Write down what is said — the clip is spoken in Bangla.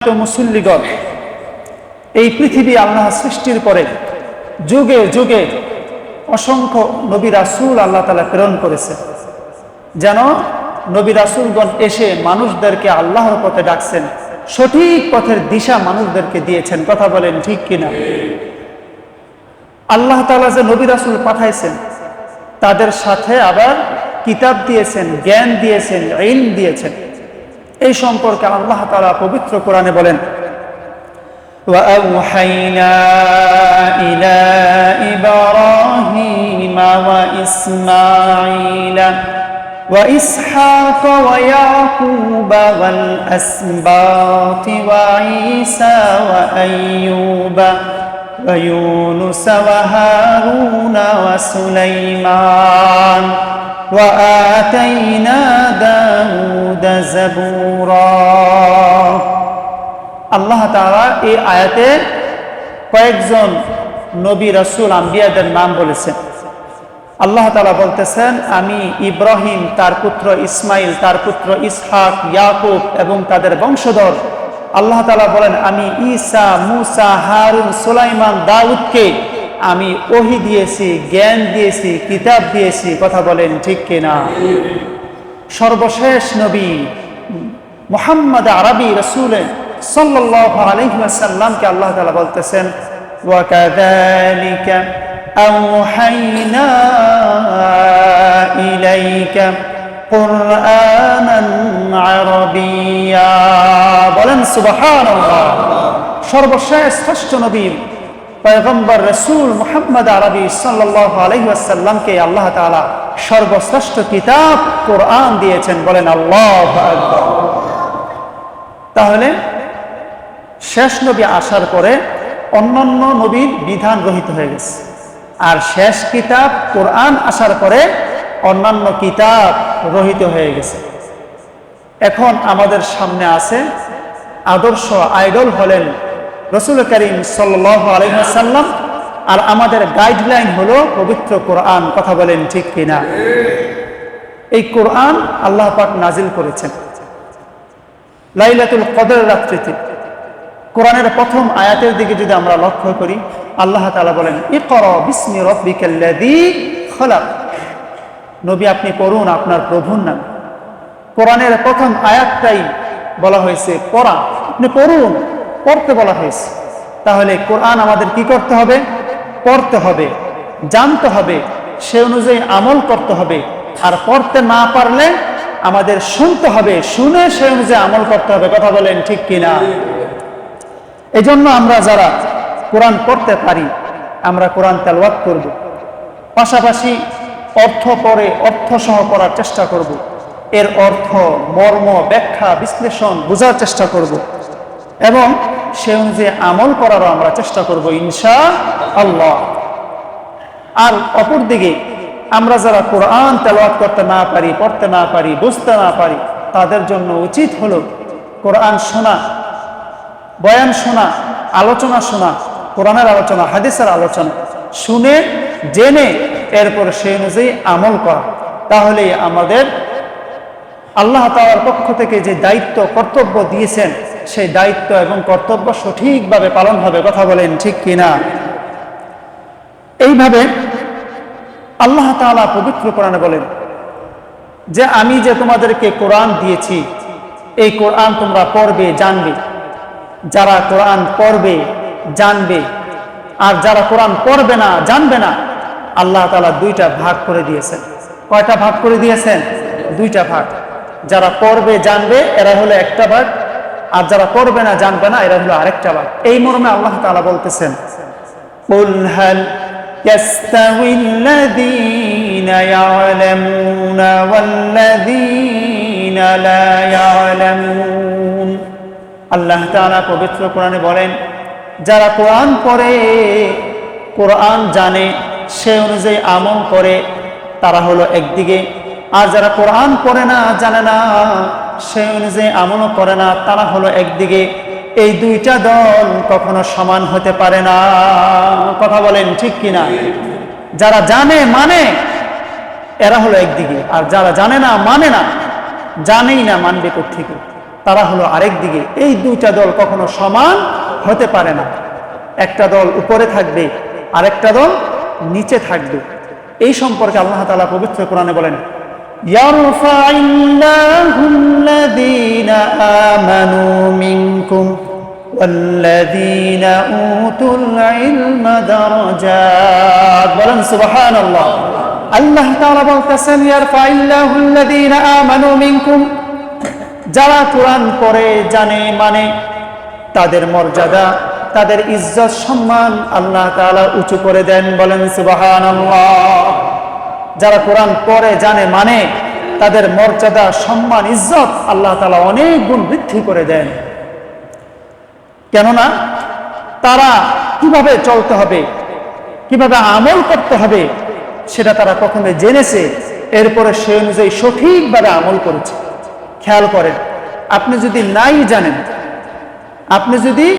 মুসল্লিগণ, এই পৃথিবী আল্লাহ সৃষ্টির পরে যুগে যুগে অসংখ্য নবী রাসূল আল্লাহ তালা প্রেরণ করেছে যেন নবী রাসূলগণ এসে মানুষদেরকে আল্লাহর পথে ডাকছেন, সঠিক পথের দিশা মানুষদেরকে দিয়েছেন। কথা বলেন ঠিক কিনা? আল্লাহ তালা যে নবী রাসুল পাঠাইছেন, তাদের সাথে আবার কিতাব দিয়েছেন, জ্ঞান দিয়েছেন ঋণ দিয়েছেন। এই সম্পর্কে আল্লাহ তালা পবিত্র কোরআনে বলেন وأوحينا إلى إبراهيم وإسماعيل وإسحاق ويعقوب والأسباط وعيسى وأيوب ويونس وهارون وسليمان وآتينا داود زبورا আল্লাহ এই আয়াতে কয়েকজন নবী রসুল আম্বিয়াদের নাম বলেছেন। আল্লাহ তালা বলতেছেন, আমি ইব্রাহিম, তার পুত্র ইসমাইল, তার পুত্র ইসহাক, ইয়াকুব এবং তাদের বংশধর। আল্লাহ তাআলা বলেন, আমি ঈসা, মুসা, হারুন, সোলাইমান, দাউদকে আমি ওহি দিয়েছি, জ্ঞান দিয়েছি, কিতাব দিয়েছি। কথা বলেন ঠিক কিনা? সর্বশেষ নবী মোহাম্মদ আরবি রসুল সাল্লাল্লাহু আলাইহি ওয়াসাল্লামকে আল্লাহ তাআলা বলতেছেন وكذلك أوحينا إليك قرآنا عربيا বলেন সুবহানাল্লাহ সর্বশেষ শ্রেষ্ঠ নবী পয়গম্বর রসুল মুহাম্মদ আরবি সাল্লাল্লাহু আলাইহি ওয়াসাল্লামকে আল্লাহ তাআলা সর্বশ্রেষ্ঠ কিতাব কোরআন দিয়েছেন। বলেন, আল্লাহ তাহলে শেষ নবী আসার পরে অন্যান্য নবীর বিধান রহিত হয়ে গেছে। আর শেষ কিতাব কোরআন আসার পরে অন্যান্য কিতাব রহিত হয়ে গেছে। এখন আমাদের সামনে আছে আদর্শ আইডল হলেন রসুল করিম সাল্লাম আর আমাদের গাইডলাইন হলো পবিত্র কোরআন, কথা বলেন ঠিক কিনা? এই কোরআন আল্লাহ পাক নাজিল করেছেন। লাইলাতুল কদর রাত্রিতে। কোরআনের প্রথম আয়াতের দিকে যদি আমরা লক্ষ্য করি, আল্লাহ তালা বলেন, ইকর বিস্মি রব্বিকাল্লাযী খলাক। নবী আপনি পড়ুন আপনার প্রভুর নাম। কোরআনের প্রথম আয়াতটাই বলা হয়েছে, পড়া। আপনি পড়ুন। পড়তে বলা হয়েছে। তাহলে কোরআন আমাদের কি করতে হবে? পড়তে হবে, জানতে হবে, সে অনুযায়ী আমল করতে হবে। আর পড়তে না পারলে আমাদের শুনতে হবে, শুনে সে অনুযায়ী আমল করতে হবে। কথা বলেন ঠিক কিনা? এই জন্য আমরা যারা কোরআন পড়তে পারি, আমরা কোরআন তেলওয়াত করব। পাশাপাশি অর্থ পরে অর্থ সহ করার চেষ্টা করব। এর অর্থ, মর্ম, ব্যাখ্যা, বিশ্লেষণ বোঝার চেষ্টা করব। এবং সে অনুযায়ী আমল করারও আমরা চেষ্টা করব ইনশা আল্লাহ। আর অপরদিকে আমরা যারা কোরআন তেলাওয়াত করতে না পারি, পড়তে না পারি, বুঝতে না পারি, তাদের জন্য উচিত হলো কোরআন শোনা, বয়ান শোনা, আলোচনা শোনা, কোরআনের আলোচনা, হাদিসের আলোচনা, শুনে, জেনে, এরপর সেই অনুযায়ী আমল করা। তাহলে আমাদের আল্লাহ তাআলার পক্ষ থেকে যে দায়িত্ব, কর্তব্য দিয়েছেন সেই দায়িত্ব এবং কর্তব্য সঠিকভাবে পালন হবে, কথা বলেন ঠিক কিনা? এইভাবে আল্লাহ তাআলা পবিত্র কোরআনে বলেন, যে আমি যে তোমাদেরকে কোরআন দিয়েছি, এই কোরআন তোমরা পড়বে, জানবে। যারা কোরআন পড়বে, জানবে। আর যারা কোরআন পড়বে না, জানবে না, আল্লাহ তাআলা দুইটা ভাগ করে দিয়েছেন। কয়টা ভাগ করে দিয়েছেন? দুইটা ভাগ। যারা পড়বে, জানবে এরা হলো একটা ভাগ। আর যারা পড়বে না জানবে না এরা হলো আরেকটা ভাগ এই মর্মে আল্লাহ তাআলা বলতেছেন قل هل يستوي الذين يعلمون والذين لا يعلمون আল্লাহ তাআলা পবিত্র কোরআনে বলেন যারা কোরআন পড়ে কোরআন জানে সে অনুযায়ী আমল করে তারা হলো একদিকে আর যারা কোরআন পড়ে না জানে না সে অনুযায়ী আমলও করে না, তারা হলো একদিকে। এই দুইটা দল কখনো সমান হতে পারে না। কথা বলেন ঠিক কিনা? যারা জানে মানে এরা হলো একদিকে। আর যারা জানে না মানে না। জানেই না মানবে থেকে তারা হলো আরেক দিকে। এই দুইটা দল কখনো সমান হতে পারে না। একটা দল উপরে থাকবে, আরেকটা দল নিচে থাকবে। এই সম্পর্কে আল্লাহ তালা পবিত্র কোরআনে বলেন يرفع الله الذين آمنوا منكم والذين أوتوا العلم درجات বলেন সুবাহান আল্লাহ আল্লাহ তাআলা বলতেছেন ইয়ারফাইল্লাহু আল্লাযীনা আমানু মিনকুম যারা কোরআন পড়ে জানে মানে তাদের মর্যাদা তাদের ইজ্জত সম্মান আল্লাহ তাআলা উঁচু করে দেন বলেন সুবহানাল্লাহ যারা কোরআন পড়ে, জানে মানে তাদের মর্যাদা, সম্মান, ইজ্জত আল্লাহ তাআলা অনেক গুণ বৃদ্ধি করে দেন। কেননা, তারা কীভাবে চলতে হবে, কীভাবে আমল করতে হবে, সেটা তারা প্রথমে জেনেছে। এরপরে সে অনুযায়ী সঠিকভাবে আমল করেছে। খেয়াল করেন, আপনি যদি নাই জানেন, আপনি যদি